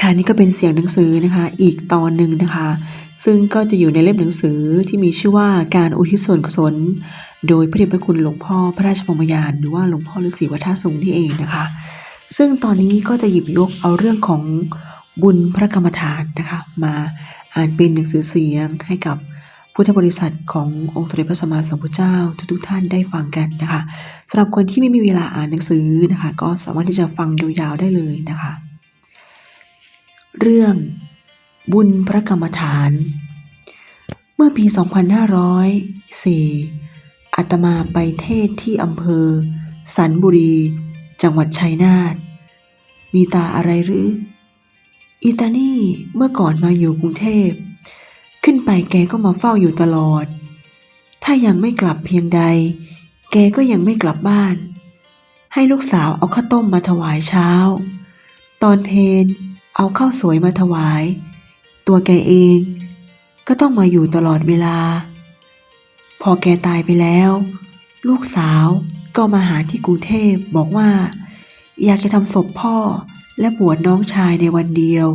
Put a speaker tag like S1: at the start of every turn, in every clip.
S1: ค่ะนี่ก็เป็นเสียงหนังสือนะคะ อีกตอนหนึ่งนะคะ ซึ่งก็จะอยู่ในเล่มหนังสือที่มีชื่อว่าการอุทิศส่วนกุศล โดยพระเดชพระคุณหลวงพ่อพระราชพมยานหรือว่าหลวงพ่อฤาษีวัฒนสงฆ์นี่เองนะคะ ซึ่งตอนนี้ก็จะหยิบยกเอาเรื่องของบุญพระกรรมฐานนะคะ มาอ่านเป็นหนังสือเสียงให้กับพุทธบริษัทขององค์สมเด็จพระสัมมาสัมพุทธเจ้าทุกๆท่านได้ฟังกันนะคะสำหรับคนที่ไม่มีเวลาอ่านหนังสือนะคะ ก็สามารถที่จะฟังยาวๆได้เลยนะคะ เรื่องบุญพระกรรมฐาน เมื่อปี 2504อาตมาไปเทศที่อำเภอ สันบุรี จังหวัดชัยนาท มีตาอะไรหรืออีตานี่เมื่อก่อนมาอยู่กรุงเทพ ขึ้นไปแกก็มาเฝ้าอยู่ตลอด ถ้ายังไม่กลับเพียงใด แกก็ยังไม่กลับบ้าน ให้ลูกสาวเอาข้าวต้มมาถวายเช้า ตอนเพลเอาข้าวสวยมาถวาย ตัวแกเองก็ต้องมาอยู่ตลอดเวลา พอแกตายไปแล้ว ลูกสาวก็มาหาที่กรุงเทพบอกว่า อยากจะทำศพพ่อและบวชน้องชายในวันเดียว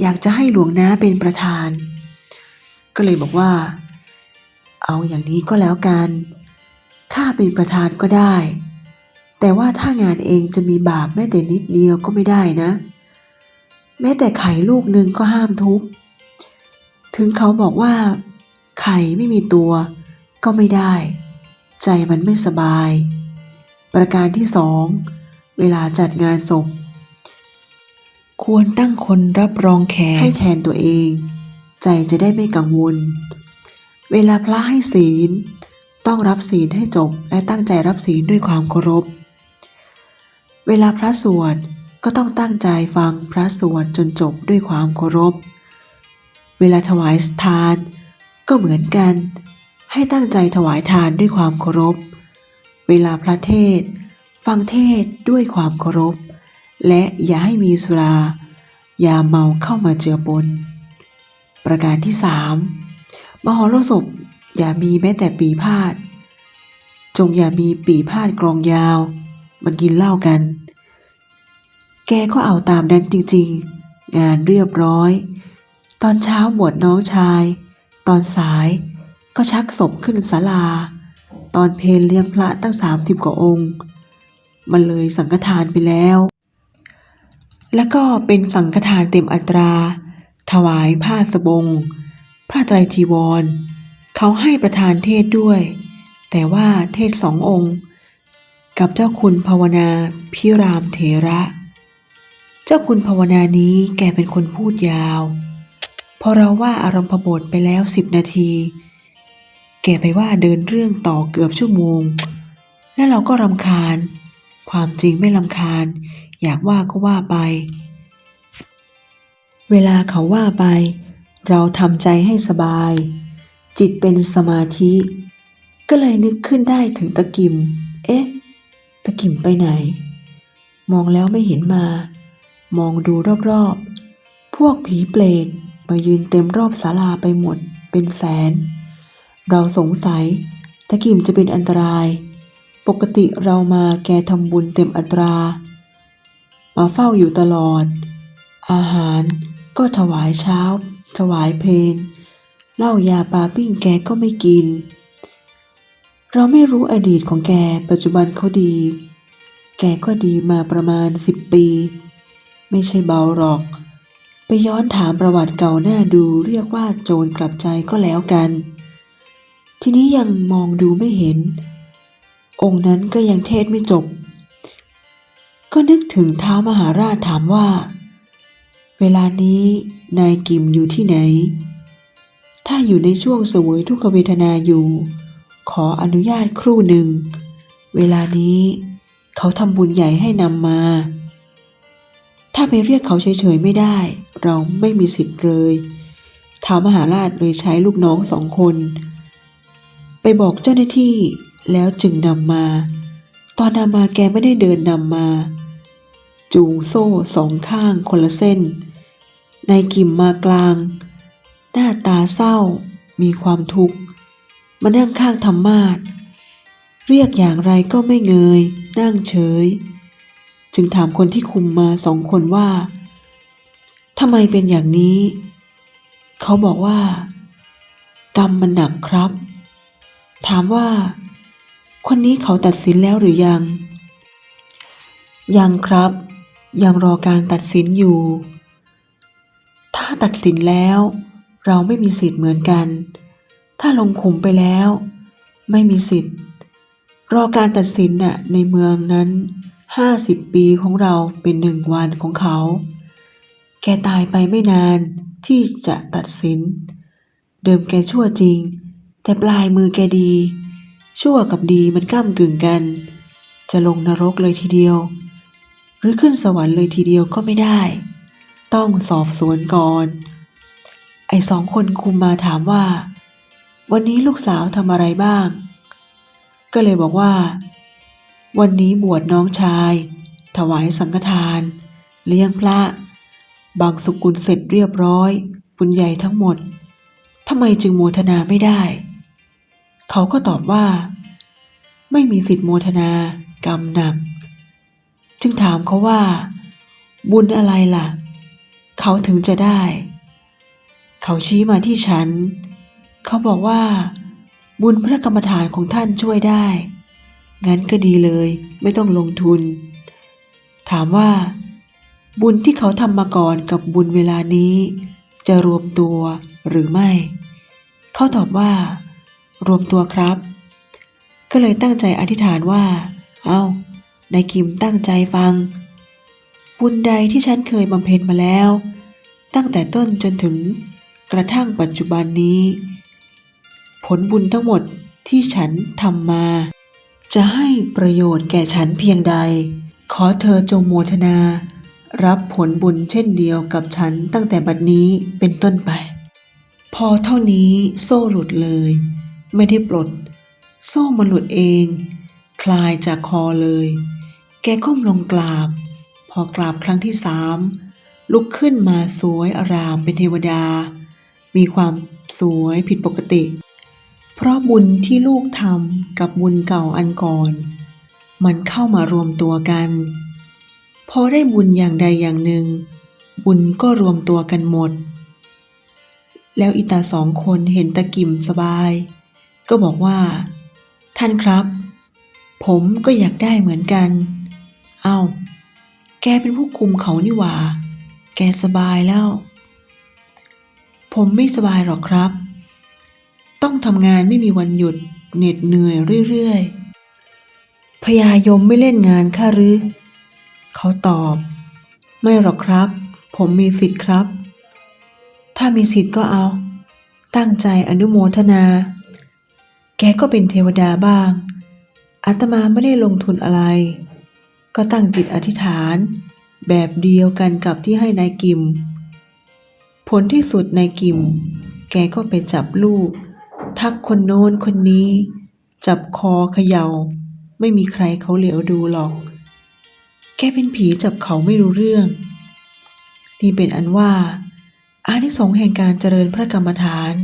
S1: อยากจะให้หลวงน้าเป็นประธาน ก็เลยบอกว่า เอาอย่างนี้ก็แล้วกันข้าเป็นประธานก็ได้ แต่ว่าถ้างานเองจะมีบาปแม้แต่นิดเดียวก็ไม่ได้นะ แม้แต่ไข่ลูกหนึ่งก็ห้ามทุบ ถึงเขาบอกว่า ไข่ไม่มีตัว ก็ไม่ได้ ใจมันไม่สบาย ประการที่สองเวลาจัดงานศพ ควรตั้งคนรับรองแขกให้แทนตัวเอง ใจจะได้ไม่กังวล เวลาพระให้ศีล ต้องรับศีลให้จบและตั้งใจรับศีลด้วยความเคารพ เวลาพระสวดก็ต้องตั้งใจฟังพระสวดจนจบด้วยความเคารพ เวลาถวายทานก็เหมือนกัน ให้ตั้งใจถวายทานด้วยความเคารพ เวลาพระเทศ ฟังเทศด้วยความเคารพ และอย่าให้มีสุรา ยาเมาเข้ามาเจือปน ประการที่สามมหรสพอย่ามีแม้แต่ปีพาด จงอย่ามีปีพาดกรองยาว มันกินเหล้ากัน แกก็เอาตามนั้นจริงๆ งานเรียบร้อย ตอนเช้าบวชน้องชาย ตอนสายก็ชักศพขึ้นศาลา ตอนเพลเลี้ยงพระตั้งสามสิบกว่าองค์ มันเลยสังฆทานไปแล้ว แล้วก็เป็นสังฆทานเต็มอัตรา ถวายผ้าสบง ผ้าไตรจีวร เขาให้ประธานเทศด้วย แต่ว่าเทศสององค์ กับเจ้าคุณภาวนาพิรามเถระ เจ้าคุณภาวนานี้แกเป็นคนพูดยาว พอเราว่าอารมพบทไปแล้วสิบนาที แกไปว่าเดินเรื่องต่อเกือบชั่วโมง แล้วเราก็รำคาญ ความจริงไม่รำคาญ อยากว่าก็ว่าไป เวลาเขาว่าไป เราทำใจให้สบาย จิตเป็นสมาธิ ก็เลยนึกขึ้นได้ถึงตะกิม ตะกิ่มไปไหน มองแล้วไม่เห็นมา มองดูรอบๆ พวกผีเปรตมายืนเต็มรอบศาลาไปหมดเป็นแสน เราสงสัยตะกิ่มจะเป็นอันตราย ปกติเรามาแกทำบุญเต็มอัตรา มาเฝ้าอยู่ตลอด อาหารก็ถวายเช้า ถวายเพลนเหล้ายาปลาปิ้งแกก็ไม่กิน เราไม่รู้อดีตของแก ปัจจุบันเขาดี แกก็ดีมาประมาณสิบปี ไม่ใช่เบาหรอก ไปย้อนถามประวัติเก่าหน้าดูเรียกว่าโจรกลับใจก็แล้วกัน ทีนี้ยังมองดูไม่เห็น องค์นั้นก็ยังเทศไม่จบ ก็นึกถึงเท้ามหาราชถามว่า เวลานี้นายกิมอยู่ที่ไหน ถ้าอยู่ในช่วงเสวยทุกขเวทนาอยู่ ขออนุญาตครู่หนึ่ง เวลานี้ เขาทำบุญใหญ่ให้นำมา ถ้าไปเรียกเขาเฉยๆไม่ได้ เราไม่มีสิทธิ์เลยท้าวมหาราชเลยใช้ลูกน้องสองคน ไปบอกเจ้าหน้าที่แล้วจึงนำมา ตอนนำมาแกไม่ได้เดินนำมา จูงโซ่สองข้างคนละเส้น นายกิมมากลาง หน้าตาเศร้ามีความทุกข์ มานั่งข้างธรรมาสเรียกอย่างไรก็ไม่เงย นั่งเฉย จึงถามคนที่คุมมาสองคนว่าทำไมเป็นอย่างนี้ เขาบอกว่า กรรมมันหนักครับ ถามว่า คนนี้เขาตัดสินแล้วหรือยัง ยังครับ ยังรอการตัดสินอยู่ ถ้าตัดสินแล้ว เราไม่มีสิทธิ์เหมือนกัน ถ้าลงขุมไปแล้ว ไม่มีสิทธิ์ รอการตัดสินน่ะในเมืองนั้นห้าสิบปีของเราเป็นหนึ่งวันของเขา แกตายไปไม่นานที่จะตัดสิน เดิมแกชั่วจริง แต่ปลายมือแกดี ชั่วกับดีมันก้ามกึ่งกัน จะลงนรกเลยทีเดียว หรือขึ้นสวรรค์เลยทีเดียวก็ไม่ได้ ต้องสอบสวนก่อน ไอ้สองคนคุมมาถามว่า วันนี้ลูกสาวทำอะไรบ้าง ก็เลยบอกว่า วันนี้บวชน้องชาย ถวายสังฆทาน เลี้ยงพระ บางสุกุลเสร็จเรียบร้อยบุญใหญ่ทั้งหมดทำไมจึงโมทนาไม่ได้ เขาก็ตอบว่า ไม่มีสิทธิโมทนากรรมหนัก จึงถามเขาว่า บุญอะไรล่ะ เขาถึงจะได้ เขาชี้มาที่ฉัน เขาบอกว่า บุญพระกรรมฐานของท่านช่วยได้ งั้นก็ดีเลยไม่ต้องลงทุน ถามว่า บุญที่เขาทำมาก่อนกับบุญเวลานี้ จะรวมตัวหรือไม่ เขาตอบว่า รวมตัวครับ ก็เลยตั้งใจอธิษฐานว่า เอานายกิมตั้งใจฟัง บุญใดที่ฉันเคยบำเพ็ญมาแล้ว ตั้งแต่ต้นจนถึงกระทั่งปัจจุบันนี้ ผลบุญทั้งหมดที่ฉันทำมา จะให้ประโยชน์แก่ฉันเพียงใด ขอเธอจงโมทนา รับผลบุญเช่นเดียวกับฉันตั้งแต่บัดนี้เป็นต้นไป พอเท่านี้โซ่หลุดเลย ไม่ได้ปลด โซ่มันหลุดเอง คลายจากคอเลย แกก้มลงกราบ พอกราบครั้งที่สามลุกขึ้นมาสวยอารามเป็นเทวดา มีความสวยผิดปกติ เพราะบุญที่ลูกทำกับบุญเก่าอันก่อน มันเข้ามารวมตัวกัน พอได้บุญอย่างใดอย่างหนึ่ง บุญก็รวมตัวกันหมด แล้วอีตาสองคนเห็นตะกิมสบาย ก็บอกว่า ท่านครับ ผมก็อยากได้เหมือนกัน เอา้า แกเป็นผู้คุมเขานี่หว่า แกสบายแล้ว ผมไม่สบายหรอกครับ ต้องทำงานไม่มีวันหยุดเหน็ดเหนื่อยเรื่อยๆพญายมไม่เล่นงานข้าหรือ เขาตอบ ไม่หรอกครับ ผมมีสิทธิ์ครับ ถ้ามีสิทธิ์ก็เอา ตั้งใจอนุโมทนา แกก็เป็นเทวดาบ้าง อาตมาไม่ได้ลงทุนอะไร ก็ตั้งจิตอธิษฐาน แบบเดียวกันกับที่ให้นายกิม ผลที่สุดนายกิม แกก็ไปจับลูก ทักคนโน้นคนนี้ จับคอเขยา่า ไม่มีใครเขาเหลียวดูหรอก แกเป็นผีจับเขาไม่รู้เรื่อง นี่เป็นอันว่า อานิสงส์แห่งการเจริญพระกรรมฐาน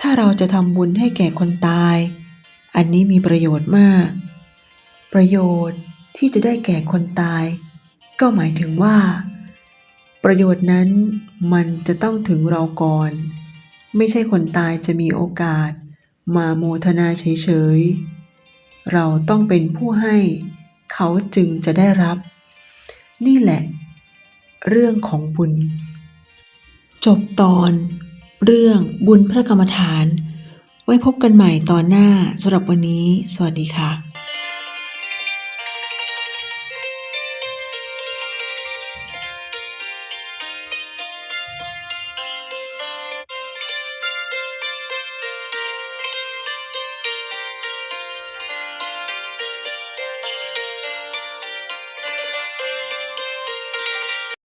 S1: ถ้าเราจะทำบุญให้แก่คนตาย อันนี้มีประโยชน์มาก ประโยชน์ที่จะได้แก่คนตาย ก็หมายถึงว่า ประโยชน์นั้นมันจะต้องถึงเราก่อน ไม่ใช่คนตายจะมีโอกาส มาโมทนาเฉยๆ เราต้องเป็นผู้ให้ เขาจึงจะได้รับ นี่แหละ เรื่องของบุญ จบตอน เรื่องบุญพระกรรมฐาน ไว้พบกันใหม่ตอนหน้าสำหรับวันนี้ สวัสดีค่ะ